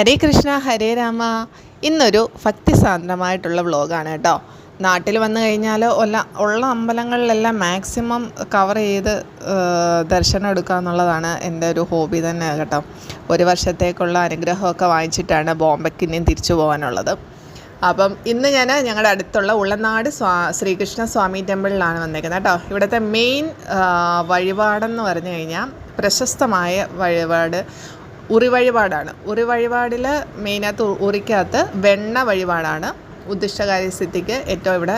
ഹരേ കൃഷ്ണ ഹരേ രാമ ഇന്നൊരു ഭക്തിസാന്ദ്രമായിട്ടുള്ള വ്ളോഗാണ് കേട്ടോ. നാട്ടിൽ വന്നു കഴിഞ്ഞാൽ ഉള്ള ഉള്ള അമ്പലങ്ങളിലെല്ലാം മാക്സിമം കവർ ചെയ്ത് ദർശനം എടുക്കുക എന്നുള്ളതാണ് എന്റെ ഒരു ഹോബി തന്നെ കേട്ടോ. ഒരു വർഷത്തേക്കുള്ള അനുഗ്രഹമൊക്കെ വാങ്ങിച്ചിട്ടാണ് ബോംബെക്ക് ഇനിയും തിരിച്ചു പോകാനുള്ളത്. അപ്പം ഇന്ന് ഞാൻ ഞങ്ങളുടെ അടുത്തുള്ള ഉള്ളനാട് സ്വാ ശ്രീകൃഷ്ണ സ്വാമി ടെമ്പിളിലാണ് വന്നേക്കുന്നത് കേട്ടോ. ഇവിടുത്തെ മെയിൻ വഴിപാടെന്ന് പറഞ്ഞു കഴിഞ്ഞാൽ പ്രശസ്തമായ വഴിപാട് ഉറി വഴിപാടാണ് ഉറി വഴിപാടിൽ ഉ- ഉറിക്കകത്ത് വെണ്ണ വഴിപാടാണ് ഉദ്ദിഷ്ടകാര്യസിദ്ധിക്ക് ഏറ്റവും ഇവിടെ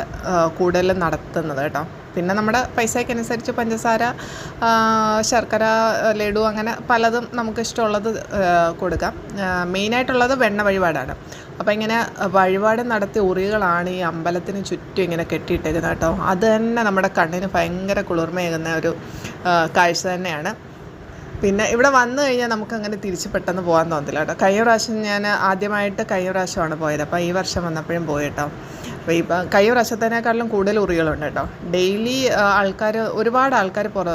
കൂടുതൽ നടത്തുന്നത് കേട്ടോ. പിന്നെ നമ്മുടെ പൈസയ്ക്കനുസരിച്ച് പഞ്ചസാര ശർക്കര ലഡു അങ്ങനെ പലതും നമുക്ക് ഇഷ്ടമുള്ളത് കൊടുക്കാം. മെയിനായിട്ടുള്ളത് വെണ്ണ വഴിപാടാണ്. അപ്പോൾ ഇങ്ങനെ വഴിപാട് നടത്തിയ ഉറികളാണ് ഈ അമ്പലത്തിന് ചുറ്റും ഇങ്ങനെ കെട്ടിയിട്ടേക്കുന്നത് കേട്ടോ. അത് തന്നെ നമ്മുടെ കണ്ണിന് ഭയങ്കര കുളിർമയേകുന്ന ഒരു കാഴ്ച തന്നെയാണ്. പിന്നെ ഇവിടെ വന്നു കഴിഞ്ഞാൽ നമുക്ക് അങ്ങനെ തിരിച്ച് പെട്ടെന്ന് പോകാൻ തോന്നില്ല കേട്ടോ. കഴിഞ്ഞ പ്രാവശ്യം ഞാൻ ആദ്യമായിട്ട് കഴിഞ്ഞ പ്രാവശ്യമാണ് പോയത്. അപ്പോൾ ഈ വർഷം വന്നപ്പോഴും പോയി കേട്ടോ. അപ്പോൾ ഇപ്പം കഴിഞ്ഞ പ്രാവശ്യത്തിനേക്കാളും കൂടുതൽ ഉറികളുണ്ട് കേട്ടോ. ഡെയിലി ആൾക്കാർ ഒരുപാട് ആൾക്കാർ പുറ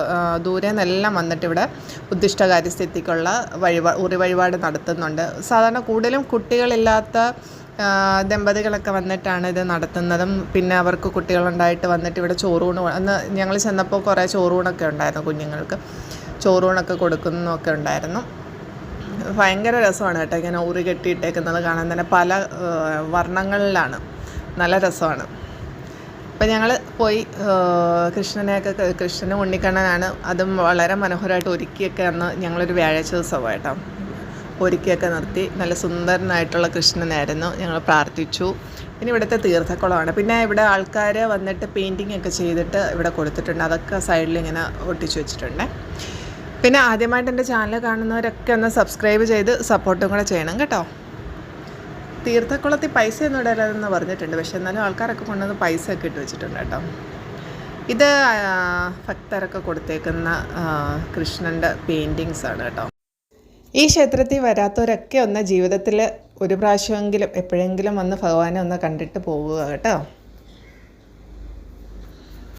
ദൂരെ നിന്നെല്ലാം വന്നിട്ട് ഇവിടെ ഉദ്ദിഷ്ടകാര്യസ്ഥിതിക്കുള്ള വഴിപാ ഉറി വഴിപാട് നടത്തുന്നുണ്ട്. സാധാരണ കൂടുതലും കുട്ടികളില്ലാത്ത ദമ്പതികളൊക്കെ വന്നിട്ടാണ് ഇത് നടത്തുന്നതും. പിന്നെ അവർക്ക് കുട്ടികളുണ്ടായിട്ട് വന്നിട്ട് ഇവിടെ ചോറൂണ് അന്ന് ഞങ്ങൾ ചെന്നപ്പോൾ കുറേ ചോറൂണൊക്കെ ഉണ്ടായിരുന്നു കുഞ്ഞുങ്ങൾക്ക്. ചോറൂണൊക്കെ കൊടുക്കുന്നതൊക്കെ ഉണ്ടായിരുന്നു. ഭയങ്കര രസമാണ് കേട്ടോ ഇങ്ങനെ ഊറി കെട്ടിയിട്ടേക്കുന്നത് കാണാൻ തന്നെ. പല വർണങ്ങളിലാണ്. നല്ല രസമാണ്. അപ്പം ഞങ്ങൾ പോയി കൃഷ്ണനെയൊക്കെ കൃഷ്ണനെ ഉണ്ണിക്കണ്ണനാണ്. അതും വളരെ മനോഹരമായിട്ട് ഒരുക്കിയൊക്കെ അന്ന് ഞങ്ങളൊരു വ്യാഴാഴ്ച ദിവസമാണ് കേട്ടോ ഒരുക്കിയൊക്കെ നിർത്തി. നല്ല സുന്ദരനായിട്ടുള്ള കൃഷ്ണനായിരുന്നു. ഞങ്ങൾ പ്രാർത്ഥിച്ചു. പിന്നെ ഇവിടുത്തെ തീർത്ഥക്കുളമാണ്. പിന്നെ ഇവിടെ ആൾക്കാർ വന്നിട്ട് പെയിന്റിങ് ഒക്കെ ചെയ്തിട്ട് ഇവിടെ കൊടുത്തിട്ടുണ്ട്. അതൊക്കെ സൈഡിൽ ഇങ്ങനെ ഒട്ടിച്ചു വെച്ചിട്ടുണ്ട്. പിന്നെ ആദ്യമായിട്ട് എന്റെ ചാനൽ കാണുന്നവരൊക്കെ ഒന്ന് സബ്സ്ക്രൈബ് ചെയ്ത് സപ്പോർട്ടും കൂടെ ചെയ്യണം കേട്ടോ. തീർത്ഥക്കുളത്തിൽ പൈസ ഒന്നും ഇടരുതെന്ന് പറഞ്ഞിട്ടുണ്ട്. പക്ഷെ എന്നാലും ആൾക്കാരൊക്കെ കൊണ്ടുവന്ന് പൈസ ഒക്കെ ഇട്ട് വെച്ചിട്ടുണ്ട് കേട്ടോ. ഇത് ഭക്തരൊക്കെ കൊടുത്തേക്കുന്ന കൃഷ്ണന്റെ പെയിന്റിങ്സ് ആണ് കേട്ടോ. ഈ ക്ഷേത്രത്തിൽ വരാത്തവരൊക്കെ ഒന്ന് ജീവിതത്തിൽ ഒരു പ്രാവശ്യമെങ്കിലും എപ്പോഴെങ്കിലും വന്ന് ഭഗവാനെ ഒന്ന് കണ്ടിട്ട് പോവുക കേട്ടോ.